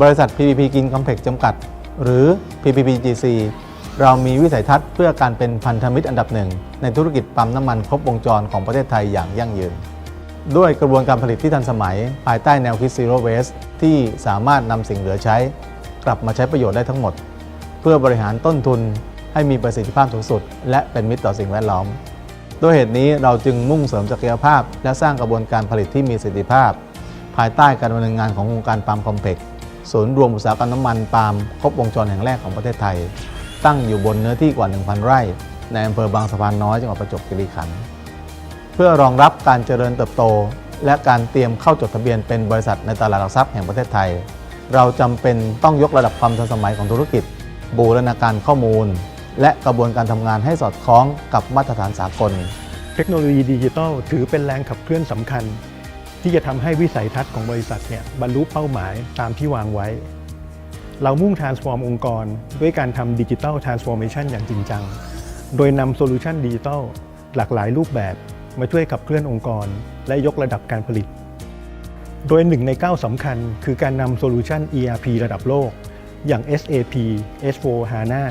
บริษัท PPP กินคอมเพล็กซ์จำกัด หรือ PPPGC เรามีวิสัยทัศน์เพื่อการเป็นพันธมิตรอันดับหนึ่ง ในธุรกิจปั๊มน้ำมันครบวงจรของประเทศไทยอย่างยั่งยืน ด้วยกระบวนการผลิตที่ทันสมัย ภายใต้แนวคิด Zero Waste ที่สามารถนำสิ่งเหลือใช้ กลับมาใช้ประโยชน์ได้ทั้งหมด เพื่อบริหารต้นทุนให้มีประสิทธิภาพสูงสุด และเป็นมิตรต่อสิ่งแวดล้อมด้วยเหตุนี้เราจึงมุ่งเสริมศักยภาพ และสร้างกระบวนการผลิตที่มีประสิทธิภาพ ภายใต้การดำเนินงานของโครงการปาล์มคอมเพล็กซ์ ศูนย์รวมอุตสาหกรรมน้ำมันปาล์มครบวงจรแห่งแรกของประเทศไทย ตั้งอยู่บนเนื้อที่กว่า 1,000 ไร่ ในอำเภอบางสะพานน้อยจังหวัดประจวบคีรีขันธ์เพื่อรองรับการเจริญเติบโต และการเตรียมเข้าจดทะเบียนเป็นบริษัทในตลาดหลักทรัพย์แห่งประเทศไทย เราจำเป็นต้องยกระดับความทันสมัยของธุรกิจ บูรณาการข้อมูล และกระบวนการทำงานให้สอดคล้องกับมาตรฐานสากล เทคโนโลยีดิจิทัลถือเป็นแรงขับเคลื่อนสำคัญ ที่จะทำให้วิสัยทัศน์ของบริษัทเนี่ยบรรลุเป้าหมายตามที่วางไว้ เรามุ่ง transform องค์กร ด้วยการทำดิจิทัล transformation อย่างจริงจัง โดยนำโซลูชันดิจิทัลหลากหลายรูปแบบมาช่วยขับเคลื่อนองค์กร และยกระดับการผลิต โดยหนึ่งในก้าวสำคัญ คือการนำโซลูชัน ERP ระดับโลก อย่าง SAP S4 HANA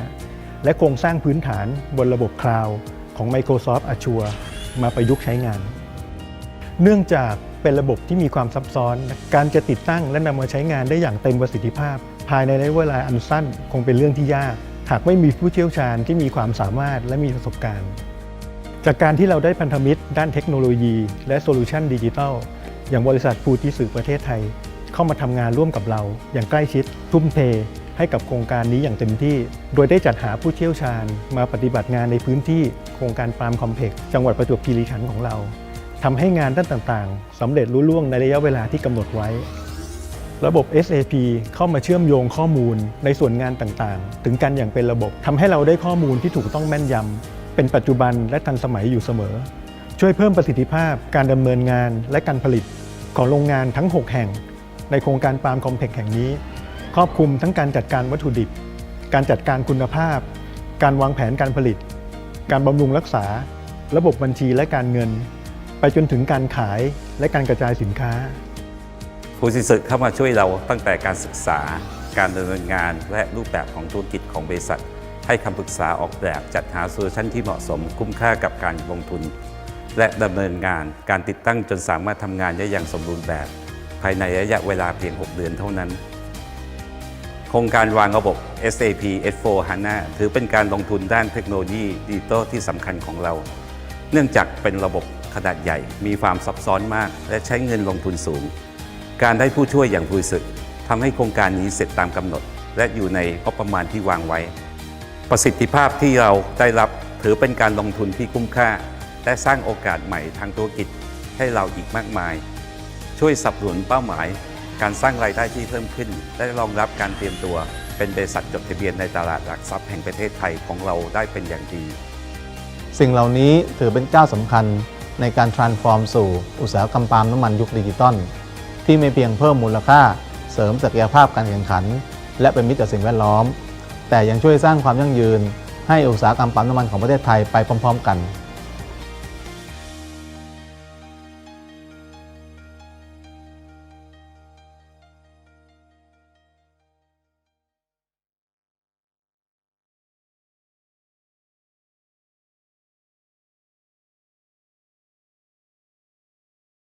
และโครงสร้างพื้นฐานบนระบบคลาวด์ของ Microsoft Azure มาประยุกต์ใช้งาน เนื่องจาก เป็นระบบที่มีความซับซ้อน การจะติดตั้งและนำมาใช้งานได้อย่างเต็มประสิทธิภาพ ภายในระยะเวลาอันสั้นคงเป็นเรื่องที่ยาก หากไม่มีผู้เชี่ยวชาญที่มีความสามารถและมีประสบการณ์ จากการที่เราได้พันธมิตร ด้านเทคโนโลยี และโซลูชันดิจิทัลอย่างบริษัทฟูจิสึประเทศไทย เข้ามาทำงานร่วมกับเราอย่างใกล้ชิด ทุ่มเท ให้กับโครงการนี้อย่างเต็มที่ โดยได้จัดหาผู้เชี่ยวชาญ มาปฏิบัติงานในพื้นที่โครงการปาล์มคอมเพล็กซ์จังหวัดประจวบคีรีขันธ์ของเรา ทำให้งานด้านต่างๆสำเร็จรุ่ล่วงในระยะเวลาที่กำหนดไว้ ระบบ SAP เข้ามาเชื่อมโยงข้อมูลในส่วนงานต่างๆ ถึงกันอย่างเป็นระบบทำให้เราได้ข้อมูลที่ถูกต้องแม่นยำเป็นปัจจุบันและทันสมัยอยู่เสมอ ช่วยเพิ่มประสิทธิภาพการดำเนินงานและการผลิต ของโรงงานทั้ง 6 แห่ง ในโครงการปาล์มคอมเพล็กซ์แห่งนี้ ครอบคลุมทั้งการจัดการวัตถุดิบ การจัดการคุณภาพ การวางแผนการผลิต การบำรุงรักษา ระบบบัญชีและการเงิน ไปจนถึงการขายและการกระจายสินค้าฟูจิสึเข้ามาช่วยเราตั้งแต่การศึกษา การดำเนินงานและรูปแบบของธุรกิจของบริษัท ให้คำปรึกษาออกแบบจัดหาโซลูชันที่เหมาะสมคุ้มค่ากับการลงทุน และดำเนินงานการติดตั้งจนสามารถทำงานได้อย่างสมบูรณ์แบบ ภายในระยะเวลาเพียง 6 เดือนเท่านั้น โครงการวางระบบ SAP S4 HANA ถือเป็นการลงทุนด้านเทคโนโลยีดิจิตอลที่สำคัญของเรา เนื่องจากเป็นระบบ ขนาดใหญ่ มีความซับซ้อนมาก และใช้เงินลงทุนสูง การได้ผู้ช่วยอย่างผู้สึกทำให้โครงการนี้เสร็จตามกำหนด และอยู่ในงบประมาณที่วางไว้ ประสิทธิภาพที่เราได้รับถือเป็นการลงทุนที่คุ้มค่า และสร้างโอกาสใหม่ทางธุรกิจให้เราอีกมากมาย ช่วยสนับสนุนเป้าหมาย การสร้างรายได้ที่เพิ่มขึ้น และรองรับการเตรียมตัว เป็นบริษัทจดทะเบียนในตลาดหลักทรัพย์แห่งประเทศไทยของเราได้เป็นอย่างดี สิ่งเหล่านี้ถือเป็นก้าวสำคัญ ในการ transform สู่อุตสาหกรรมปาล์มน้ำมันยุคดิจิตอลที่ไม่เพียงเพิ่มมูลค่า เสริมศักยภาพการแข่งขัน และเป็นมิตรต่อสิ่งแวดล้อม แต่ยังช่วยสร้างความยั่งยืน ให้อุตสาหกรรมปาล์มน้ำมันของประเทศไทยไปพร้อม ๆ กัน